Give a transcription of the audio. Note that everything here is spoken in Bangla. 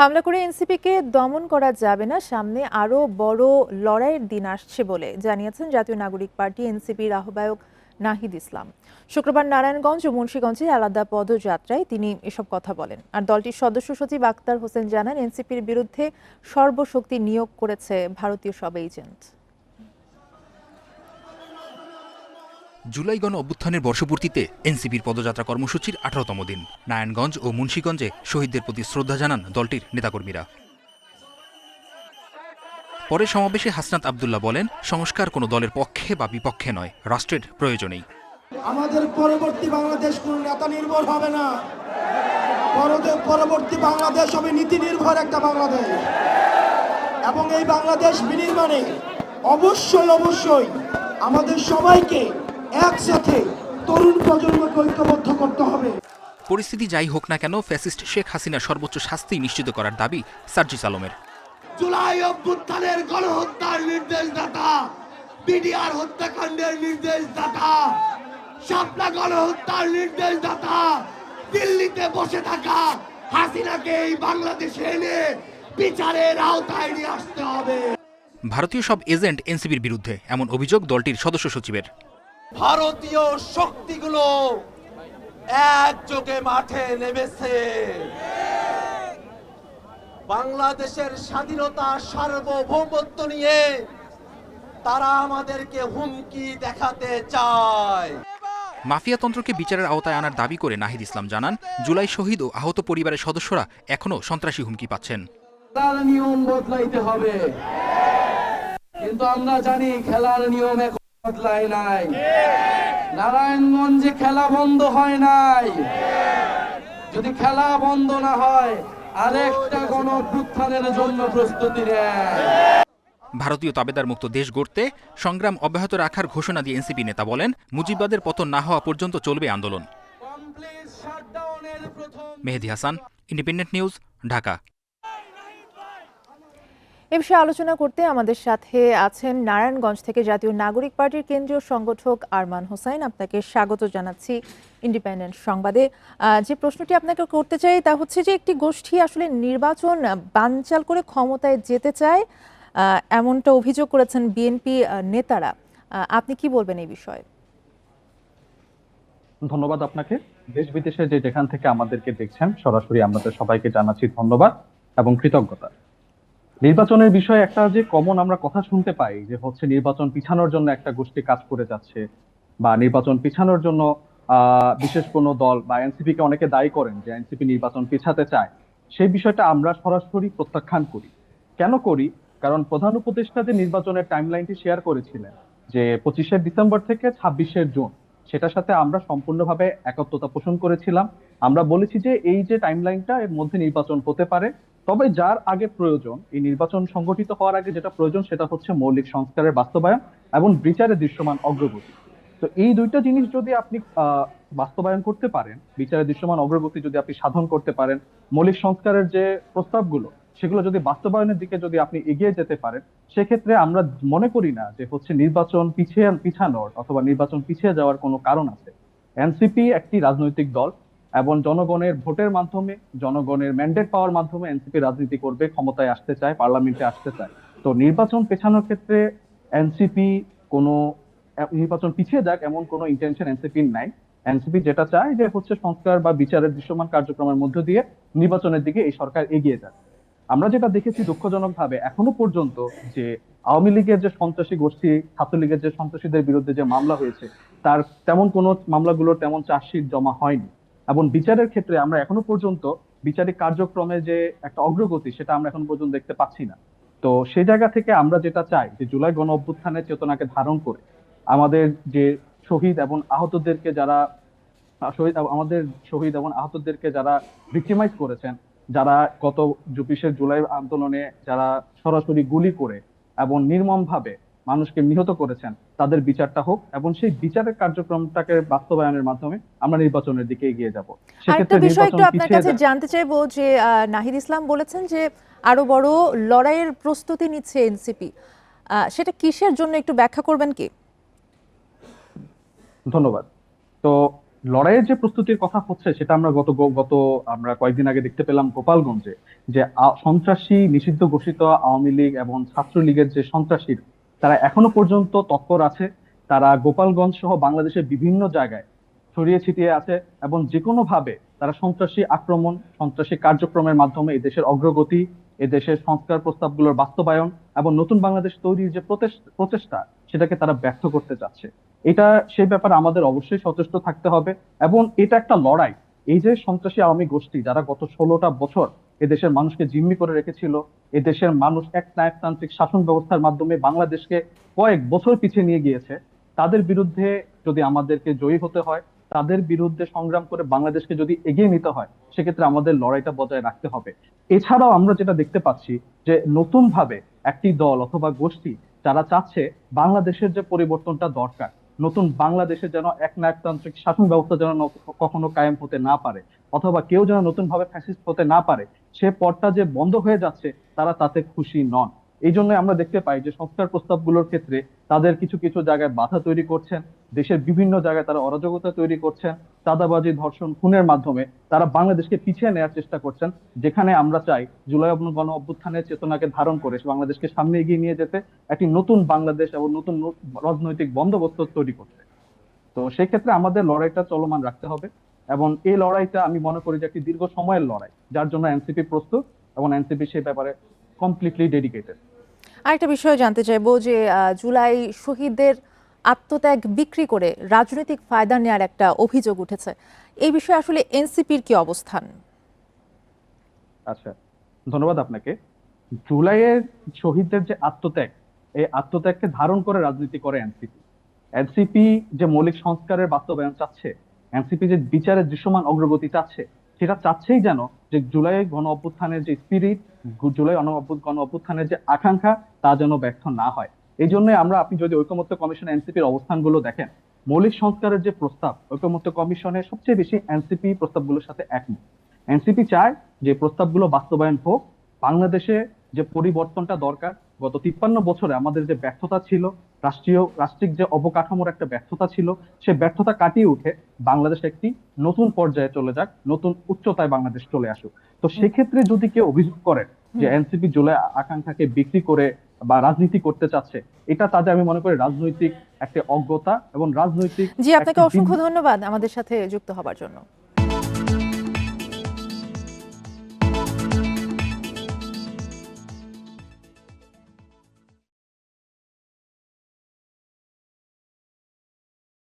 হামলা করে এনসিপিকে দমন করা যাবে না, সামনে আরও বড় লড়াইয়ের দিন আসছে বলে জানিয়েছেন জাতীয় নাগরিক পার্টি এনসিপির আহ্বায়ক নাহিদ ইসলাম। শুক্রবার নারায়ণগঞ্জ ও মুন্সীগঞ্জে আলাদা পদযাত্রায় তিনি এসব কথা বলেন। আর দলটির সদস্য সচিব আক্তার হোসেন জানান, এনসিপির বিরুদ্ধে সর্বশক্তি নিয়োগ করেছে ভারতীয় সব এজেন্ট। জুলাই গণ অভ্যুত্থানের বর্ষপূর্তিতে এনসিপির পদযাত্রা কর্মসূচির আঠারোতম দিন। নারায়ণগঞ্জ ও মুন্সীগঞ্জে শহীদদের প্রতি শ্রদ্ধা জানান দলটির নেতাকর্মীরা। পরে সমাবেশে হাসনাত আবদুল্লাহ বলেন, সংস্কার কোনো দলের পক্ষে বা বিপক্ষে নয়, রাষ্ট্রের প্রয়োজনেই। আমাদের পরবর্তী বাংলাদেশ কোন নেতা নির্ভর হবে না। পরবর্তী বাংলাদেশ হবে নীতি নির্ভর একটা বাংলাদেশ। এবং এই বাংলাদেশ বিনির্মাণে অবশ্যই অবশ্যই আমাদের সবাইকে একসাথে তরুণ প্রজন্মকে ঐক্যবদ্ধ করতে হবে। পরিস্থিতি যাই হোক না কেন ফ্যাসিস্ট শেখ হাসিনার সর্বোচ্চ শাস্তি নিশ্চিত করার দাবি সার্জিস আলমের। জুলাই অভ্যুত্থানের গণহত্যার নির্দেশদাতা বিডিআর হত্যাকাণ্ডের নির্দেশদাতা শাপলা গণহত্যার নির্দেশদাতা দিল্লিতে বসে থাকা হাসিনাকে এই বাংলাদেশে এনে বিচারের আওতায় নিয়ে আসতে হবে। ভারতীয় সব এজেন্ট এনসিবির বিরুদ্ধে এমন অভিযোগ দলটির সদস্য সচিবের। ভারতীয় শক্তিগুলো একযোগে মাঠে নেমেছে। বাংলাদেশের স্বাধীনতা সার্বভৌমত্ব নিয়ে তারা আমাদেরকে হুমকি দেখাতে চায়। মাফিয়াতন্ত্রকে বিচারের আওতায় আনার দাবি করে নাহিদ ইসলাম জানান জুলাই শহীদ ও আহত পরিবারের সদস্যরা এখনও সন্ত্রাসী হুমকি পাচ্ছেন। খেলার নিয়ম বদলাইতে হবে। কিন্তু আমরা জানি খেলার নিয়ম এখন বদলায় নাই। নারায়ণগঞ্জে খেলা বন্ধ হয় নাই। যদি খেলা বন্ধ না হয় আরেকটা গণ জন্য প্রস্তুতি নেয় ভারতীয় তাবেদার মুক্ত দেশ গড়তে সংগ্রাম অব্যাহত রাখার ঘোষণা দিয়ে এনসিপি নেতা বলেন মুজিববাদের পতন না হওয়া পর্যন্ত চলবে আন্দোলন। Mehedi Hasan independent news Dhaka. এ বিষয়ে আলোচনা করতে আমাদের সাথে আছেন নারায়ণগঞ্জ থেকে জাতীয় নাগরিক পার্টির কেন্দ্রীয় সংগঠক আরমান হোসাইন। আপনাকে স্বাগত জানাচ্ছি ইন্ডিপেন্ডেন্ট সংবাদে। যে প্রশ্নটি আপনাকে করতে চাই তা হচ্ছে যে, একটি গোষ্ঠী আসলে নির্বাচন বানচাল করে ক্ষমতায় যেতে চায় এমনটা অভিযোগ করেছেন বিএনপি নেতারা। আপনি কি বলবেন এই বিষয়ে? ধন্যবাদ আপনাকে। দেশ বিদেশে যে যেখান থেকে আমাদেরকে দেখছেন, সরাসরি আমাদের সবাইকে জানাচ্ছি ধন্যবাদ এবং কৃতজ্ঞতা। নির্বাচনের বিষয়ে একটা যে কমন আমরা কথা শুনতে পাই যে হচ্ছে নির্বাচন পিছানোর জন্য একটা গোষ্ঠী কাজ করে যাচ্ছে বা নির্বাচন পিছানোর জন্য বিশেষ কোনো দল বা এনসিপি কে অনেকে দায়ী করেন যে এনসিপি নির্বাচন পিছাতে চায়। সেই বিষয়টা আমরা সরাসরি প্রত্যাখ্যান করি। কেন করি? কারণ প্রধান উপদেষ্টা যে নির্বাচনের টাইমলাইনটি শেয়ার করেছিলেন, যে পঁচিশে ডিসেম্বর থেকে ছাব্বিশে জুন, সেটার সাথে আমরা সম্পূর্ণভাবে একত্রতা পোষণ করেছিলাম। আমরা বলেছি যে এই যে টাইমলাইনটা এর মধ্যে নির্বাচন হতে পারে তবে যার আগে প্রয়োজন, এই নির্বাচন সংগঠিত হওয়ার আগে যেটা প্রয়োজন সেটা হচ্ছে মৌলিক সংস্কারের বাস্তবায়ন এবং বিচারে দৃশ্যমান অগ্রগতি। তো এই দুইটা জিনিস যদি আপনি বাস্তবায়ন করতে পারেন, বিচারে দৃশ্যমান অগ্রগতি যদি আপনি সাধন করতে পারেন, মৌলিক সংস্কারের যে প্রস্তাবগুলো, সেগুলো যদি বাস্তবায়নের দিকে যদি আপনি এগিয়ে যেতে পারেন, সেক্ষেত্রে আমরা মনে করি না যে হচ্ছে নির্বাচন পিছিয়ে, পিছানোর অথবা নির্বাচন পিছিয়ে যাওয়ার কোনো কারণ আছে। এনসিপি একটি রাজনৈতিক দল এবং জনগণের ভোটের মাধ্যমে, জনগণের ম্যান্ডেট পাওয়ার মাধ্যমে এনসিপি রাজনীতি করবে, ক্ষমতায় আসতে চায়, পার্লামেন্টে আসতে চায়। তো নির্বাচন পেছানোর ক্ষেত্রে এনসিপি কোনো, নির্বাচন পিছিয়ে যাক এমন কোনো ইন্টেনশন এনসিপির নাই। এনসিপি যেটা চায় যে হচ্ছে সংস্কার বা বিচারের দৃশ্যমান কার্যক্রমের মধ্য দিয়ে নির্বাচনের দিকে এই সরকার এগিয়ে যাক। আমরা যেটা দেখেছি দুঃখজনক ভাবে এখনও পর্যন্ত যে আওয়ামী লীগের যে সন্ত্রাসী গোষ্ঠী, ছাত্রলীগের যে সন্ত্রাসীদের বিরুদ্ধে যে মামলা হয়েছে, তার তেমন কোনো মামলাগুলোর তেমন চার্জশিট জমা হয়নি। এবং বিচারের ক্ষেত্রে আমরা এখনও পর্যন্ত বিচারিক কার্যক্রমে যে একটা অগ্রগতি, সেটা আমরা এখন পর্যন্ত দেখতে পাচ্ছি না। তো সেই জায়গা থেকে আমরা যেটা চাই, যে জুলাই গণ অভ্যুত্থানের চেতনাকে ধারণ করে আমাদের যে শহীদ এবং আহতদেরকে যারা, শহীদ আমাদের শহীদ এবং আহতদেরকে যারা ভিক্টিমাইজ করেছেন, যারা গত চব্বিশে জুলাই আন্দোলনে যারা সরাসরি গুলি করে এবং নির্মম ভাবে মানুষকে নিহত করেছেন তাদের বিচারটা হোক এবং সেই বিচারের কার্যক্রমটাকে বাস্তবায়নের মাধ্যমে আমরা নির্বাচনের দিকে এগিয়ে যাব। আরেকটা বিষয় একটু আপনার কাছে জানতে চাইব যে নাহিদ ইসলাম বলেছেন যে আরও বড় লড়াইয়ের প্রস্তুতি নিচ্ছে এনসিপি। সেটা কিসের জন্য একটু ব্যাখ্যা করবেন কি? ধন্যবাদ। তো লড়াইয়ের যে প্রস্তুতির কথা হচ্ছে সেটা আমরা গত গত আমরা কয়েকদিন আগে দেখতে পেলাম গোপালগঞ্জে যে সন্ত্রাসী নিষিদ্ধ ঘোষিত আওয়ামী লীগ এবং ছাত্রলীগের যে সন্ত্রাসী তারা এখনও পর্যন্ত তৎপর আছে। তারা গোপালগঞ্জ সহ বাংলাদেশের বিভিন্ন জায়গায় ছড়িয়ে ছিটিয়ে আছে এবং যে কোনো ভাবে তারা সন্ত্রাসী আক্রমণ, সন্ত্রাসী কার্যক্রমের মাধ্যমে দেশের অগ্রগতি দেশের সংস্কার প্রস্তাবগুলোর বাস্তবায়ন এবং নতুন বাংলাদেশ তৈরির যে প্রচেষ- প্রচেষ্টা, সেটাকে তারা ব্যর্থ করতে চাচ্ছে। এটা সেই ব্যাপারে আমাদের অবশ্যই সচেষ্ট থাকতে হবে এবং এটা একটা লড়াই। এই যে সন্ত্রাসী আওয়ামী গোষ্ঠী, যারা গত ষোলোটা বছর এদেশের মানুষকে জিম্মি করে রেখেছিল। এদেশের মানুষ এক নায়কতান্ত্রিক শাসন ব্যবস্থার মাধ্যমে বাংলাদেশকে কয়েক বছর পিছিয়ে নিয়ে গিয়েছে। তাদের বিরুদ্ধে যদি আমাদেরকে জয়ী হতে হয়, তাদের বিরুদ্ধে সংগ্রাম করে বাংলাদেশকে যদি এগিয়ে নিতে হয়, সেক্ষেত্রে আমাদের লড়াইটা বজায় রাখতে হবে। এছাড়াও আমরা যেটা দেখতে পাচ্ছি যে নতুন ভাবে একটি দল অথবা গোষ্ঠী যারা চাচ্ছে বাংলাদেশের যে পরিবর্তনটা দরকার, নতুন বাংলাদেশে যেন এক নায়কতান্ত্রিক শাসন ব্যবস্থা যেন কখনো কায়েম হতে না পারে, অথবা কেউ যেন নতুন ভাবে ফ্যাসিস্ট হতে না পারে সে পথটা যে বন্ধ হয়ে যাচ্ছে, তারা তাতে খুশি নন। এই জন্য আমরা দেখতে পাই যে সংস্কার প্রস্তাবগুলোর ক্ষেত্রে তাদের কিছু কিছু জায়গায় বাধা তৈরি করছেন, দেশের বিভিন্ন জায়গায় তারা অরাজকতা তৈরি করছেন, চাঁদাবাজি, ধর্ষণ, খুনের মাধ্যমে তারা বাংলাদেশকে পিছিয়ে নেওয়ার চেষ্টা করছেন, যেখানে আমরা চাই জুলাই গণ অভ্যুত্থানের চেতনাকে ধারণ করে বাংলাদেশকে সামনে এগিয়ে নিয়ে যেতে একটি নতুন বাংলাদেশ এবং নতুন রাজনৈতিক বন্দোবস্ত তৈরি করতে। তো সেক্ষেত্রে আমাদের লড়াইটা চলমান রাখতে হবে। এবং এই লড়াইটা আমি মনে করি যে একটি দীর্ঘ সময়ের লড়াই যার জন্য এনসিপি প্রস্তুত এবং এনসিপি সেই ব্যাপারে কমপ্লিটলি ডেডিকেটেড আরেকটা বিষয় জানতে চাইব যে জুলাই শহীদদের আত্মত্যাগ বিক্রি করে রাজনৈতিক ফায়দা নেওয়ার একটা অভিযোগ উঠেছে। এই বিষয়ে আসলে এনসিপির কি অবস্থান? আচ্ছা ধন্যবাদ আপনাকে। জুলাইয়ের শহীদদের যে আত্মত্যাগ এই আত্মত্যাগকে ধারণ করে রাজনীতি করে এনসিপি এনসিপি যে মৌলিক সংস্কারের বাস্তবায়ন চাচ্ছে এনসিপি যে বিচারের দৃশ্যমান অগ্রগতি চাচ্ছে, সেটা চাচ্ছেই যেন যে জুলাই গণ অভ্যুত্থানের যে স্পিরিট জুলাই গণ অভ্যুত্থানের যে আকাঙ্ক্ষা, তা যেন ব্যর্থ না হয়। এই জন্য আমরা, আপনি যদি ঐকমত্য কমিশন, এনসিপির অবস্থানগুলো দেখেন, মৌলিক সংস্কারের যে প্রস্তাব, ঐকমত্য কমিশনের সবচেয়ে বেশি এনসিপি প্রস্তাবগুলোর সাথে একমত। এনসিপি চায় যে প্রস্তাবগুলো বাস্তবায়ন হোক বাংলাদেশে যে পরিবর্তনটা দরকার গত তিপ্পান্ন বছরে আমাদের যে ব্যর্থতা ছিল রাষ্ট্রীয় রাষ্ট্রিক যে অবকাঠামোর একটা ব্যর্থতা ছিল সে ব্যর্থতা কাটিয়ে উঠে বাংলাদেশ একটি নতুন পর্যায়ে চলে যাক নতুন উচ্চতায় বাংলাদেশ চলে আসুক। তো সেক্ষেত্রে যদি কেউ অভিযোগ করেন যে এনসিপি জুলাই আকাঙ্ক্ষাকে বিক্রি করে বা রাজনীতি করতে চাচ্ছে এটা তাদের আমি মনে করি রাজনৈতিক একটা অজ্ঞতা এবং রাজনৈতিক জি আপনাকে অসংখ্য ধন্যবাদ আমাদের সাথে যুক্ত হবার জন্য।